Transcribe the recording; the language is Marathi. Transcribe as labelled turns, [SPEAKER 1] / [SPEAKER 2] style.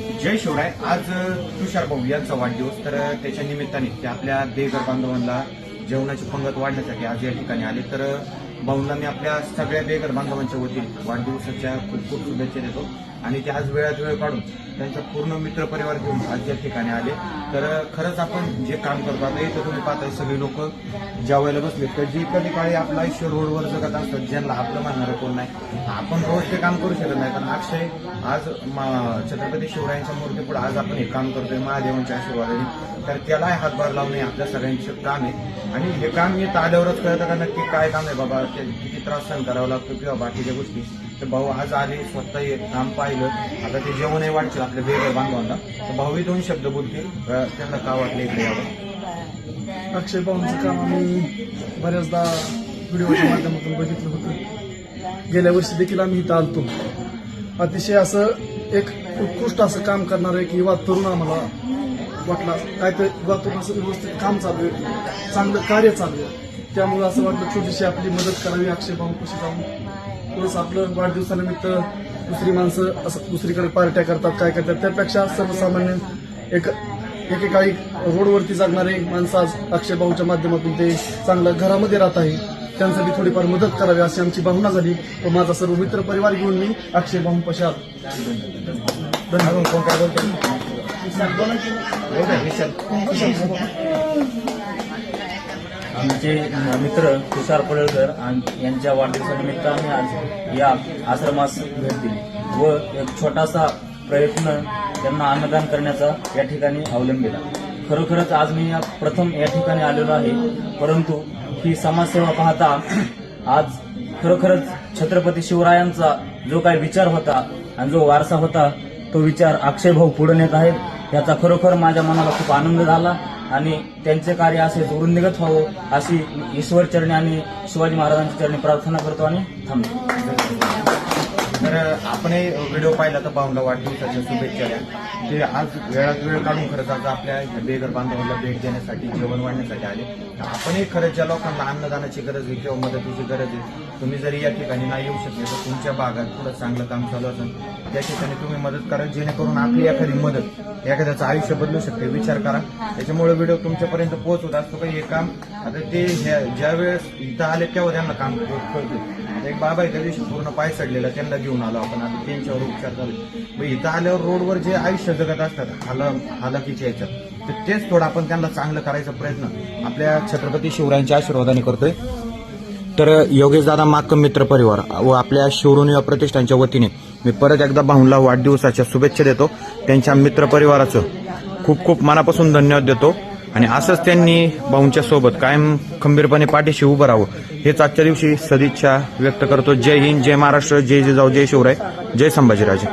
[SPEAKER 1] जय शिवराय. आज तुषार भाऊ यांचा वाढदिवस. तर त्याच्या निमित्ताने ते आपल्या देगर बांधवांना जेवणाची पंगत वाढण्यासाठी आज या ठिकाणी आले. तर भाऊंना मी आपल्या सगळ्या बेगर बांधवांच्या वतीने वाढदिवसाच्या खूप खूप शुभेच्छा देतो. आणि ते आज वेळात वेळ काढून त्यांचा पूर्ण मित्रपरिवार घेऊन आज या ठिकाणी आले. तर खरंच आपण जे काम करतो आता इथं तुम्ही पाहताय सगळे लोक जेवायला बसले तर जी कधी काळी आपलं आयुष्य रोडवर जगत असतात ज्यांना आपलं मानणारं कोण नाही. आपण रोज ते काम करू शकत नाही. पण अक्षय आज मा- छत्रपती शिवरायांच्या मूर्ती पुढे आज आपण हे काम करतोय महादेवांच्या आशीर्वादाने. तर त्यालाही हातभार लावणे आपल्या सगळ्यांचे काम आहे. आणि हे काम येत आल्यावरच कळतं का नक्की काय काम आहे बाबा? ते किती त्रास सहन करावा लागतो किंवा बाकीच्या गोष्टी. तर भाऊ आज आले स्वतः काम पाहिलं. आता ते जेवणही वाटचं आपल्या वेगळ्या बांधवांना. तर भाऊही दोन शब्द बोलतील. त्यांना का वाटले इकडे यावं?
[SPEAKER 2] अक्षय भाऊंचं काम आम्ही बऱ्याचदा व्हिडिओच्या माध्यमातून बघितलं होतं. गेल्या वर्षी देखील आम्ही इथं आलतो. अतिशय असं एक उत्कृष्ट असं काम करणारं एक युवा तरुण आम्हाला वाटला. काय तर असं व्यवस्थित काम चालू आहे. चांगलं कार्य चालू आहे. त्यामुळे असं वाटलं छोटीशी आपली मदत करावी अक्षय भाऊ कशी जाऊन थोडंसं आपलं वाढदिवसानिमित्त दुसरी माणसं असं दुसरीकडे पार्ट्या करतात काय करतात त्यापेक्षा सर्वसामान्य एक एकेकाळी रोडवरती जगणारे माणसं आज अक्षय भाऊच्या माध्यमातून ते चांगलं घरामध्ये राहत आहे. त्यांसाठी थोडीफार मदत करावी अशी आमची भावना झाली. व माझा सर्व मित्र परिवार घेऊन मी अक्षय भाऊ पशात
[SPEAKER 1] धन्यवाद.
[SPEAKER 3] आमचे मित्र तुषार पडळकर यांच्या वाढदिवसानिमित्त आम्ही आज या आश्रमास भेट दिली व एक छोटासा प्रयत्न त्यांना अन्नदान करण्याचा या ठिकाणी अवलंबिला. खरोखरच आज मी या प्रथम या ठिकाणी आलेलो आहे परंतु ही समाजसेवा पाहता आज खरोखरच छत्रपती शिवरायांचा जो काही विचार होता आणि जो वारसा होता तो विचार अक्षयभाऊ पुढे नेत आहेत. याचा खरोखर माझ्या मनाला खूप आनंद झाला आणि त्यांचे कार्य असे वृंदिगत व्हावं अशी ईश्वर चरणी आणि शिवाजी महाराजांच्या चरणी प्रार्थना करतो आणि थांबतो.
[SPEAKER 1] तर आपण व्हिडिओ पाहिला तर भाऊला वाढदिवसाच्या शुभेच्छा द्या. ते आज वेळात वेळ काढून खरंच आज आपल्या बेघर बांधवांना भेट देण्यासाठी जेवण वाढण्यासाठी आले. तर आपणही खरंच ज्या लोकांना अन्नदानाची गरज आहे किंवा मदतीची गरज आहे तुम्ही जरी या ठिकाणी नाही येऊ शकले तर तुमच्या भागात पुढं चांगलं काम चालू असेल त्या ठिकाणी तुम्ही मदत करा जेणेकरून आपली एखादी मदत एखाद्याचं आयुष्य बदलू शकते. विचार करा. त्याच्यामुळे व्हिडिओ तुमच्यापर्यंत पोहोचवत असतो का हे काम आता ते ह्या- ज्या वेळेस इथं आले तेव्हा त्यांना काम कळते. म्हणजे एक बाबा एका दिवशी पूर्ण पाय सडलेला त्यांना घेऊन आलो आपण. आता त्यांच्यावर उपचार झाले. मग इथं आल्यावर रोडवर जे आयुष्य जगत असतात हाला हालाकीच्या याच्यात तर तेच थोडं आपण त्यांना चांगलं करायचा प्रयत्न आपल्या छत्रपती शिवरायांच्या आशीर्वादाने करतोय. तर योगेश दादा माकम मित्र परिवार व आपल्या शिवरुणी प्रतिष्ठानच्या वतीने मी परत एकदा भाऊंला वाढदिवसाच्या शुभेच्छा देतो. त्यांच्या मित्र परिवाराचं खूप खूप मनापासून धन्यवाद देतो. आणि असंच त्यांनी भाऊंच्या सोबत कायम खंबीरपणे पाठीशी उभं राहावं. हेच आजच्या दिवशी सदिच्छा व्यक्त करतो. जय हिंद जय महाराष्ट्र जय जिजाऊ जय शिवराय जय संभाजीराजे.